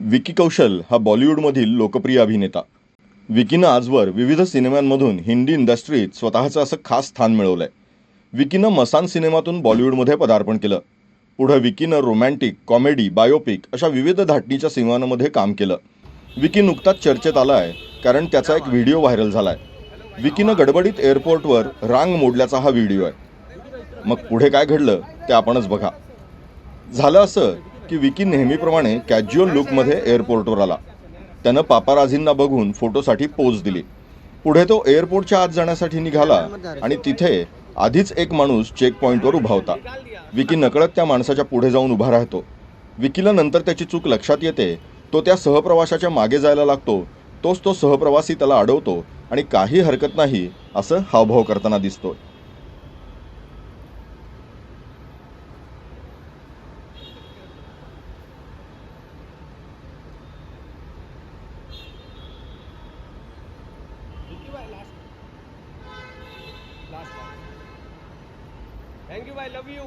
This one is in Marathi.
विकी कौशल हा बॉलिवूडमधील लोकप्रिय अभिनेता. विकीनं आजवर विविध सिनेमांमधून हिंदी इंडस्ट्रीत स्वतःचं असं खास स्थान मिळवलं आहे विकीनं मसान सिनेमातून बॉलिवूडमध्ये पदार्पण केलं. पुढं विकीनं रोमॅन्टिक कॉमेडी बायोपिक अशा विविध धाटणीच्या सिनेमांमध्ये काम केलं. विकी नुकताच चर्चेत आला आहे कारण त्याचा एक व्हिडिओ व्हायरल झाला आहे विकीनं गडबडीत एअरपोर्टवर रांग मोडल्याचा हा व्हिडिओ आहे. मग पुढे काय घडलं ते आपणच बघा. झालं असं की विकी नेहमीप्रमाणे कॅज्युअल लुकमध्ये एअरपोर्टवर आला. त्यानं पापाराझींना बघून फोटोसाठी पोज दिली. पुढे तो एअरपोर्टच्या आत जाण्यासाठी निघाला आणि तिथे आधीच एक माणूस चेक पॉईंटवर उभा होता. विकी नकळत त्या माणसाच्या पुढे जाऊन उभा राहतो. विकीला नंतर त्याची चूक लक्षात येते. तो त्या सहप्रवाशाच्या मागे जायला लागतो. तोच तो सहप्रवासी त्याला अडवतो आणि काही हरकत नाही असं हावभाव करताना दिसतो last. Last thank you bye love you